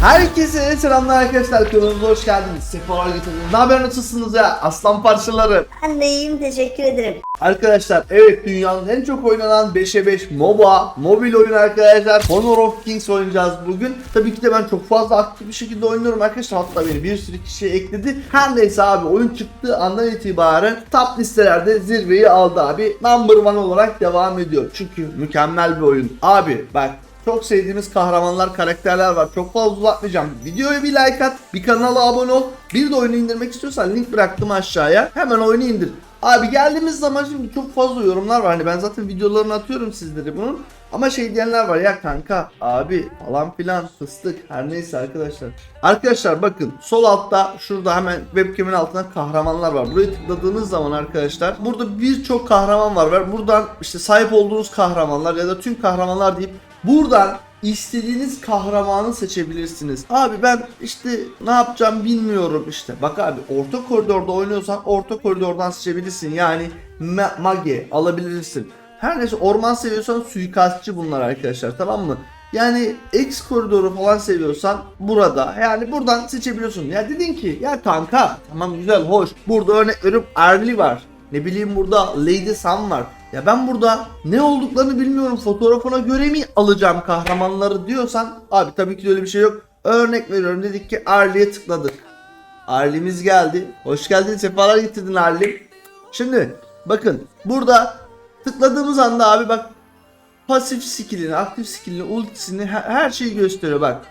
Herkese selamlar arkadaşlar kanalımıza hoş geldiniz. Sefalar getirdiniz. Ne haber nasılsınız ya? Aslan parçaları. Ben de iyiyim teşekkür ederim. Arkadaşlar evet dünyanın en çok oynanan 5'e 5 MOBA, mobil oyun arkadaşlar. Honor of Kings oynayacağız bugün. Tabii ki de ben çok fazla aktif bir şekilde oynuyorum arkadaşlar. Hatta beni bir sürü kişi ekledi. Her neyse abi oyun çıktığı andan itibaren top listelerde zirveyi aldı abi. Number one olarak devam ediyor. Çünkü mükemmel bir oyun. Abi bak çok sevdiğimiz kahramanlar, karakterler var. Çok fazla uzatmayacağım. Videoya bir like at, bir kanala abone ol. Bir de oyunu indirmek istiyorsan link bıraktım aşağıya. Hemen oyunu indir. Abi geldiğimiz zaman şimdi çok fazla yorumlar var. Hani ben zaten videolarını atıyorum sizlere bunun. Ama şey diyenler var ya kanka abi falan filan fıstık her neyse arkadaşlar. Arkadaşlar bakın sol altta şurada hemen webcam'in altında kahramanlar var. Buraya tıkladığınız zaman arkadaşlar burada birçok kahraman var. Buradan işte sahip olduğunuz kahramanlar ya da tüm kahramanlar deyip buradan istediğiniz kahramanı seçebilirsiniz. Abi ben işte ne yapacağım bilmiyorum işte. Bak abi orta koridorda oynuyorsan orta koridordan seçebilirsin. Yani ma- mage alabilirsin. Her neyse orman seviyorsan suikastçı bunlar arkadaşlar tamam mı? Yani X koridoru falan seviyorsan burada yani buradan seçebiliyorsun. Ya dedin ki ya kanka tamam güzel hoş. Burada örnek veriyorum Erli var. Ne bileyim burada Lady Sun var. Ya ben burada ne olduklarını bilmiyorum fotoğrafına göre mi alacağım kahramanları diyorsan abi tabii ki öyle bir şey yok. Örnek veriyorum dedik ki Arli'ye tıkladık. Arli'miz geldi. Hoş geldin sefalar getirdin Arli. Şimdi bakın burada tıkladığımız anda abi bak pasif skillini, aktif skillini, ultisini her şeyi gösteriyor bak.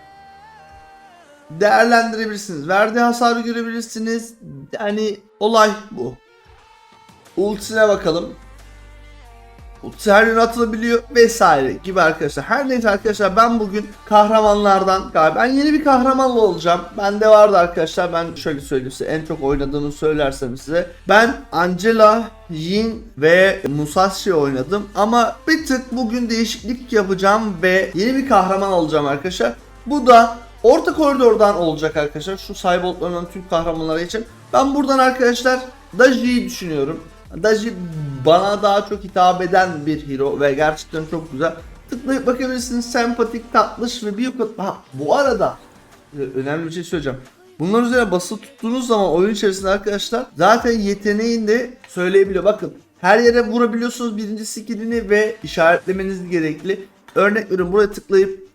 Değerlendirebilirsiniz. Verdiği hasarı görebilirsiniz. Yani olay bu. Ultisine bakalım. Her yöne atılabiliyor vesaire gibi arkadaşlar. Her neyse arkadaşlar ben bugün kahramanlardan galiba ben yeni bir kahramanla olacağım. Bende vardı arkadaşlar ben şöyle söyleyeyim size en çok oynadığımı söylersem size. Ben Angela, Yin ve Musashi oynadım ama bir tık bugün değişiklik yapacağım ve yeni bir kahraman alacağım arkadaşlar. Bu da orta koridordan olacak arkadaşlar. Şu Cyborg'ların tüm kahramanları için. Ben buradan arkadaşlar Daji'yi düşünüyorum. Daji bana daha çok hitap eden bir hero ve gerçekten çok güzel. Tıklayıp bakabilirsiniz. Sempatik, tatlış ve bir. Ha, bu arada e, önemli bir şey söyleyeceğim. Bunların üzerine basılı tuttuğunuz zaman oyun içerisinde arkadaşlar zaten yeteneğini de söyleyebiliyor. Bakın her yere vurabiliyorsunuz birinci skillini ve işaretlemeniz gerekli. Örnek veriyorum buraya tıklayıp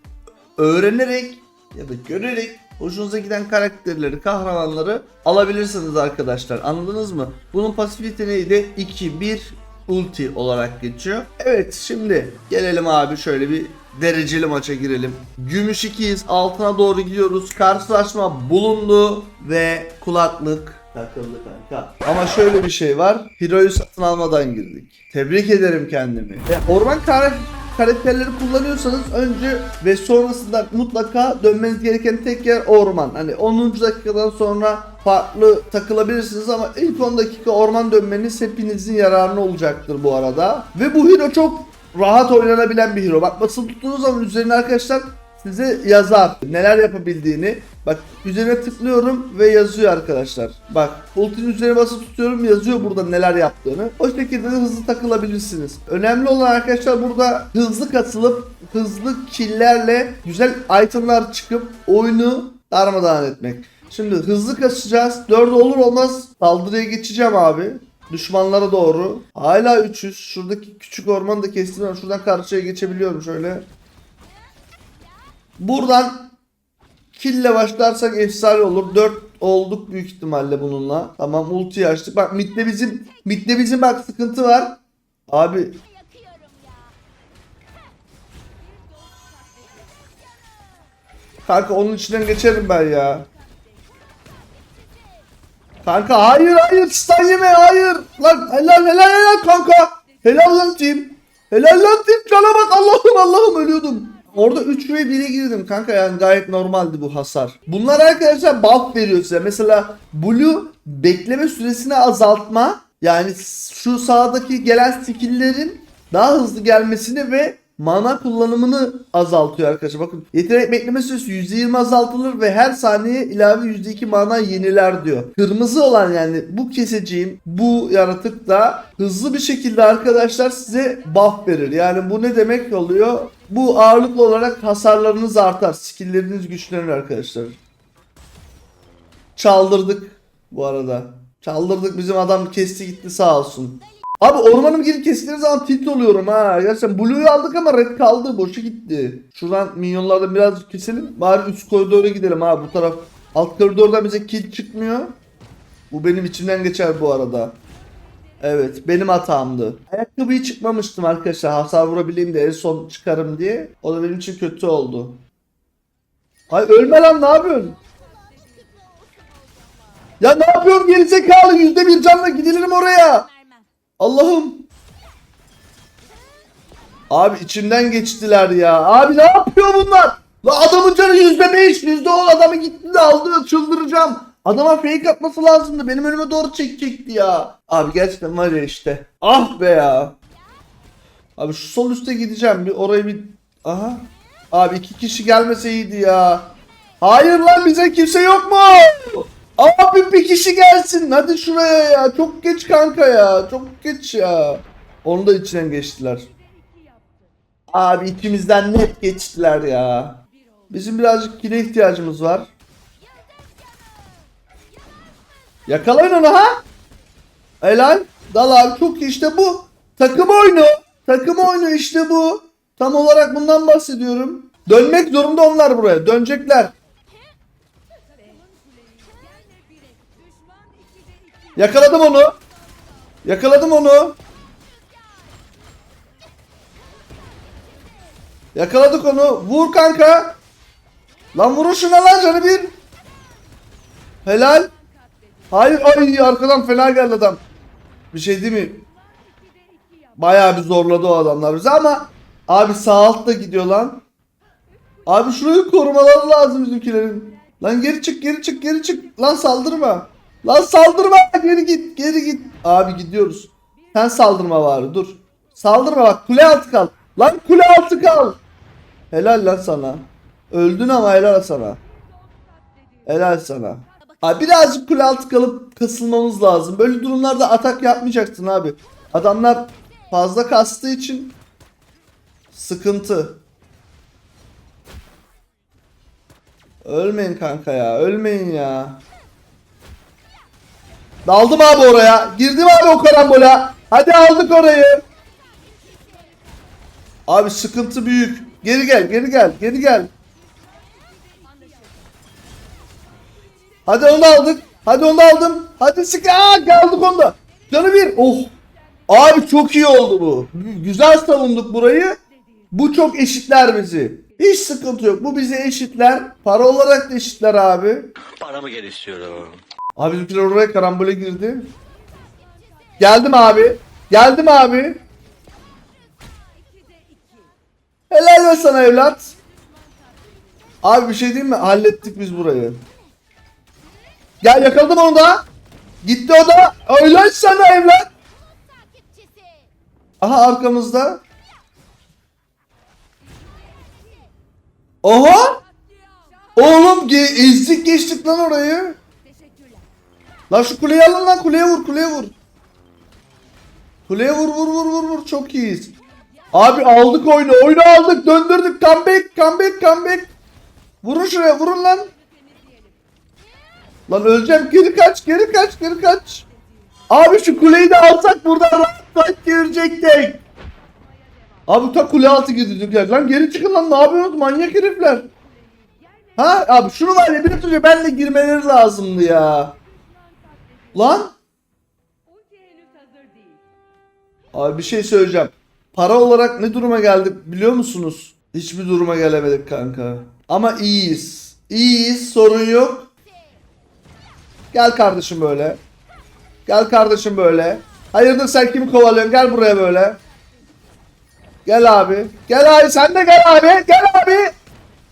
öğrenerek ya da görerek hoşunuza giden karakterleri, kahramanları alabilirsiniz arkadaşlar. Anladınız mı? Bunun pasif yeteneği de 2-1 ulti olarak geçiyor. Evet şimdi gelelim abi şöyle bir dereceli maça girelim. Gümüş 2'yiz. Altına doğru gidiyoruz. Karşılaşma bulundu ve kulaklık takıldı kanka. Ama şöyle bir şey var. Hero'yu satın almadan girdik. Tebrik ederim kendimi. E, orman kar karakterleri kullanıyorsanız önce ve sonrasında mutlaka dönmeniz gereken tek yer orman. Hani 10. dakikadan sonra farklı takılabilirsiniz ama ilk 10 dakika orman dönmeniz hepinizin yararına olacaktır bu arada. Ve bu hero çok rahat oynanabilen bir hero. Bak basılı tuttuğunuz zaman üzerine arkadaşlar size yazar neler yapabildiğini. Bak üzerine tıklıyorum ve yazıyor arkadaşlar. Bak ultinin üzerine basılı tutuyorum yazıyor burada neler yaptığını. O şekilde de hızlı takılabilirsiniz. Önemli olan arkadaşlar burada hızlı katılıp hızlı killlerle güzel itemlar çıkıp oyunu darmadağın etmek. Şimdi hızlı kaçacağız. 4 olur olmaz saldırıya geçeceğim abi. Düşmanlara doğru. Hala 300. Şuradaki küçük ormanı da kestim. Şuradan karşıya geçebiliyorum şöyle. Buradan kille başlarsak efsane olur. 4 olduk büyük ihtimalle bununla. Tamam ulti açtık. Bak midde bizim midde bizim bak sıkıntı var. Abi Kanka onun içinden geçerim ben ya. Kanka hayır hayır stun yeme hayır. Lan helal helal helal kanka. Helal lan team. Helal lan team cana bak Allah'ım Allah'ım ölüyordum. Orada 3 ve 1'e girdim kanka yani gayet normaldi bu hasar. Bunlar arkadaşlar buff veriyor size. Mesela Blue bekleme süresini azaltma. Yani şu sağdaki gelen skill'lerin daha hızlı gelmesini ve mana kullanımını azaltıyor arkadaşlar. Bakın yetenek bekleme süresi %20 azaltılır ve her saniye ilave %2 mana yeniler diyor. Kırmızı olan yani bu keseceğim bu yaratık da hızlı bir şekilde arkadaşlar size buff verir. Yani bu ne demek oluyor? Bu ağırlıklı olarak hasarlarınız artar. Skillleriniz güçlenir arkadaşlar. Çaldırdık bu arada. Çaldırdık bizim adam kesti gitti sağ olsun. Abi ormanım girip kestiğiniz zaman tilt oluyorum ha. Gerçekten Blue'yu aldık ama red kaldı. Boşu gitti. Şuradan minyonlardan biraz keselim. Bari üst koridora gidelim ha bu taraf. Alt koridordan bize kill çıkmıyor. Bu benim içimden geçer bu arada. Evet benim hatamdı. Ayakkabıyı çıkmamıştım arkadaşlar. Hasar vurabileyim de en son çıkarım diye. O da benim için kötü oldu. Ay ölme lan ne yapıyorsun? Ya ne yapıyorum gerizekalı yüzde bir canla gidilelim oraya. Allah'ım. Abi içimden geçtiler ya. Abi ne yapıyor bunlar? La adamın canı yüzde beş, yüzde on adamı gitti de aldı çıldıracağım. Adama fake atması lazımdı. Benim önüme doğru çekecekti ya. Abi gerçekten var ya işte. Ah be ya. Abi şu sol üste gideceğim. Bir orayı bir... Aha. Abi iki kişi gelmese iyiydi ya. Hayır lan bize kimse yok mu? Abi bir kişi gelsin. Hadi şuraya ya. Çok geç kanka ya. Çok geç ya. Onu da içinden geçtiler. Abi içimizden net geçtiler ya. Bizim birazcık kile ihtiyacımız var. Yakalayın onu ha. Helal. Dal çok işte bu. Takım oyunu. Takım oyunu işte bu. Tam olarak bundan bahsediyorum. Dönmek zorunda onlar buraya. Dönecekler. Yakaladım onu. Yakaladım onu. Yakaladık onu. Vur kanka. Lan vurun şuna lan canı bir. Helal. Hayır ay arkadan fena geldi adam. Bir şey değil mi? Bayağı bir zorladı o adamlar bizi ama abi sağ altta gidiyor lan. Abi şurayı korumaları lazım bizimkilerin. Lan geri çık geri çık geri çık. Lan saldırma. Lan saldırma geri git geri git. Abi gidiyoruz. Sen saldırma bari dur. Saldırma bak kule altı kal. Lan kule altı kal. Helal lan sana. Öldün ama helal sana. Helal sana. Abi birazcık kule altı kalıp kasılmamız lazım. Böyle durumlarda atak yapmayacaksın abi. Adamlar fazla kastığı için sıkıntı. Ölmeyin kanka ya. Ölmeyin ya. Daldım abi oraya. Girdim abi o karambola. Hadi aldık orayı. Abi sıkıntı büyük. Geri gel, geri gel, geri gel. Hadi onu aldık. Hadi onu aldım. Hadi sık. Aa, kaldık onda. Canı bir. Oh. Abi çok iyi oldu bu. Güzel savunduk burayı. Bu çok eşitler bizi. Hiç sıkıntı yok. Bu bizi eşitler. Para olarak da eşitler abi. Paramı geri istiyorum. Abi bizimkiler oraya karambole girdi. Geldim abi. Geldim abi. Helal be sana evlat. Abi bir şey diyeyim mi? Hallettik biz burayı. Gel yakaladım onu da. Gitti o da. Helal sana evlat. Aha arkamızda. Oha. Oğlum ge ezdik geçtik lan orayı. Lan şu kuleyi alın lan kuleye vur kuleye vur. Kuleye vur vur vur vur vur çok iyiyiz. Abi aldık oyunu oyunu aldık döndürdük comeback comeback comeback. Vurun şuraya vurun lan. Lan öleceğim geri kaç geri kaç geri kaç. Abi şu kuleyi de alsak buradan rahat girecektik. Abi ta kule altı gidecekler. Lan geri çıkın lan ne yapıyorsunuz manyak herifler. Ha abi şunu var ya bir önce benle girmeleri lazımdı ya. Lan. Abi bir şey söyleyeceğim. Para olarak ne duruma geldik biliyor musunuz? Hiçbir duruma gelemedik kanka. Ama iyiyiz. İyiyiz sorun yok. Gel kardeşim böyle. Gel kardeşim böyle. Hayırdır sen kimi kovalıyorsun? Gel buraya böyle. Gel abi. Gel abi sen de gel abi. Gel abi.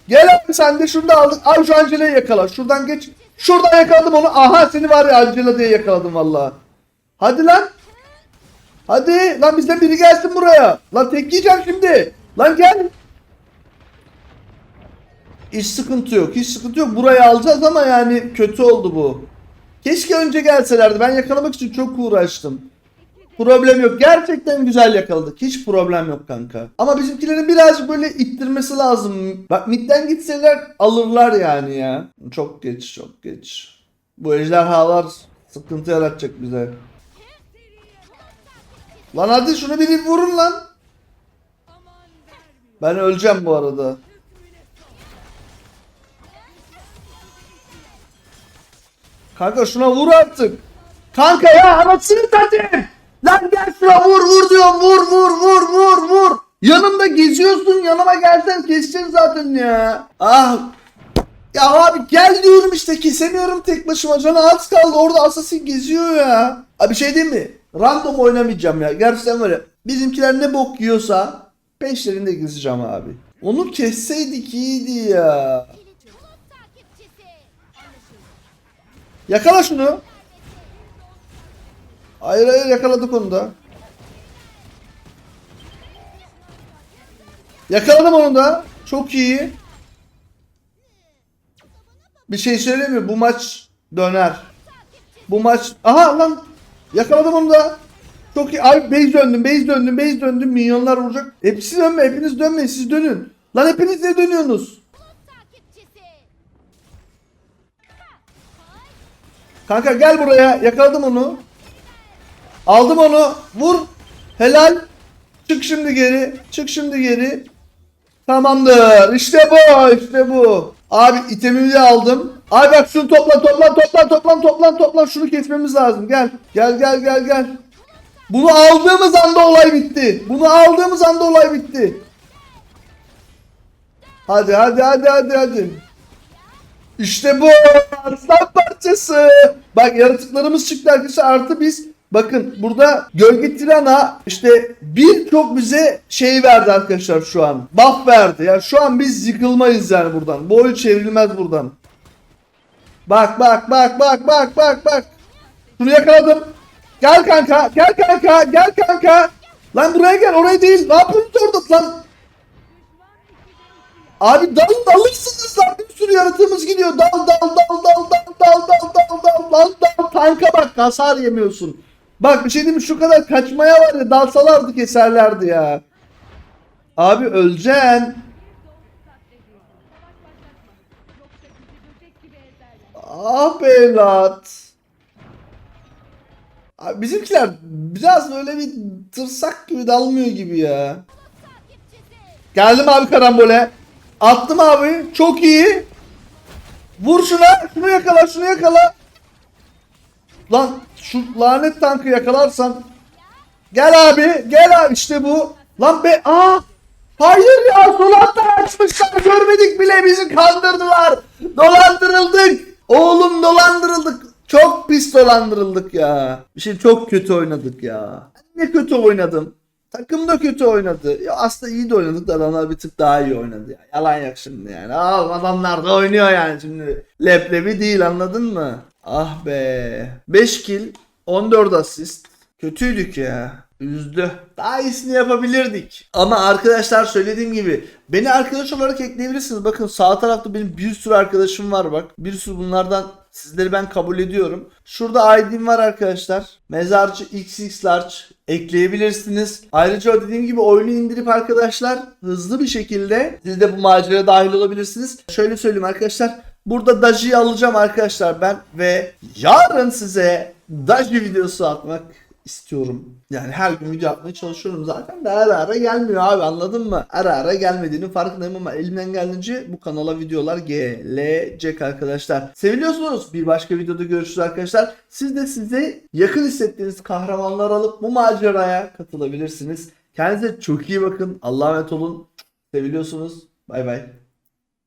Gel abi sen de şunu da aldık. Al şu yakala. Şuradan geç. Şuradan yakaladım onu. Aha seni var ya Angela diye yakaladım vallahi. Hadi lan. Hadi lan bizden biri gelsin buraya. Lan tek yiyeceğim şimdi. Lan gel. Hiç sıkıntı yok. Hiç sıkıntı yok. Burayı alacağız ama yani kötü oldu bu. Keşke önce gelselerdi. Ben yakalamak için çok uğraştım. Problem yok. Gerçekten güzel yakaladık. Hiç problem yok kanka. Ama bizimkilerin birazcık böyle ittirmesi lazım. Bak midden gitseler alırlar yani ya. Çok geç, çok geç. Bu ejderhalar sıkıntı yaratacak bize. Lan hadi şunu bir vurun lan. Ben öleceğim bu arada. Kanka şuna vur artık. Kanka ya anasını satayım. Lan gel şuna vur vur diyorum vur vur vur vur vur. Yanımda geziyorsun yanıma gelsen keseceksin zaten ya. Ah. Ya abi gel diyorum işte kesemiyorum tek başıma canı az kaldı orada assassin geziyor ya. Abi şey diyeyim mi? Random oynamayacağım ya. Gerçekten ya bizimkiler ne bok yiyorsa peşlerinde gezeceğim abi. Onu kesseydik iyiydi ya. Yakala şunu. Hayır hayır yakaladık onu da. Yakaladım onu da. Çok iyi. Bir şey söyleyeyim mi? Bu maç döner. Bu maç... Aha lan! Yakaladım onu da. Çok iyi. Abi base döndüm, base döndüm, base döndüm. Minyonlar vuracak. Hepsi dönme, hepiniz dönmeyin. Siz dönün. Lan hepiniz ne dönüyorsunuz? Kanka gel buraya. Yakaladım onu. Aldım onu. Vur. Helal. Çık şimdi geri. Çık şimdi geri. Tamamdır. İşte bu. İşte bu. Abi itemimi de aldım. Abi bak şunu topla topla topla topla topla topla. Şunu kesmemiz lazım. Gel. Gel gel gel gel. Bunu aldığımız anda olay bitti. Bunu aldığımız anda olay bitti. Hadi hadi hadi hadi hadi. İşte bu aslan parçası. Bak yaratıklarımız çıktı arkadaşlar artı biz bakın burada gölge tirana işte birçok bize şey verdi arkadaşlar şu an. Buff verdi. Ya şu an biz yıkılmayız yani buradan. Bu oyun çevrilmez buradan. Bak bak bak bak bak bak bak. Şunu yakaladım. Gel kanka gel kanka gel kanka. Lan buraya gel oraya değil. Ne yapıyorsun orada lan? Abi dal dalırsınız lan bir sürü yaratığımız gidiyor. Dal dal dal dal dal dal dal dal dal dal dal tanka bak hasar yemiyorsun. Bak bir şey diyeyim şu kadar kaçmaya var ya dalsalardı keserlerdi ya. Abi öleceksin. Ah be evlat. Abi bizimkiler biraz böyle bir tırsak gibi dalmıyor gibi ya. Geldim abi karambole. Attım abi. Çok iyi. Vur şuna. Şunu yakala. Şunu yakala. Lan şu lanet tankı yakalarsan. Gel abi. Gel abi. İşte bu. Lan be. Aa. Hayır ya. Sol açmışlar. Görmedik bile. Bizi kandırdılar. Dolandırıldık. Oğlum dolandırıldık. Çok pis dolandırıldık ya. Bir şey çok kötü oynadık ya. Ne kötü oynadım. Takım da kötü oynadı. Ya aslında iyi de oynadık da adamlar bir tık daha iyi oynadı ya. Yalan yok şimdi yani. Al adamlar da oynuyor yani şimdi. Leblebi değil anladın mı? Ah be. 5 kill, 14 asist. Kötüydük ya. Üzdü. Daha iyisini yapabilirdik. Ama arkadaşlar söylediğim gibi beni arkadaş olarak ekleyebilirsiniz. Bakın sağ tarafta benim bir sürü arkadaşım var bak. Bir sürü bunlardan sizleri ben kabul ediyorum. Şurada ID'm var arkadaşlar. Mezarcı XX Large ekleyebilirsiniz. Ayrıca dediğim gibi oyunu indirip arkadaşlar hızlı bir şekilde siz de bu maceraya dahil olabilirsiniz. Şöyle söyleyeyim arkadaşlar. Burada Daji'yi alacağım arkadaşlar ben ve yarın size Daji videosu atmak istiyorum. Yani her gün video atmaya çalışıyorum zaten de ara ara gelmiyor abi anladın mı? Ara ara gelmediğinin farkındayım ama elimden geldiğince bu kanala videolar gelecek arkadaşlar. Seviliyorsunuz. Bir başka videoda görüşürüz arkadaşlar. Siz de size yakın hissettiğiniz kahramanlar alıp bu maceraya katılabilirsiniz. Kendinize çok iyi bakın. Allah'a emanet olun. Seviliyorsunuz. Bay bay.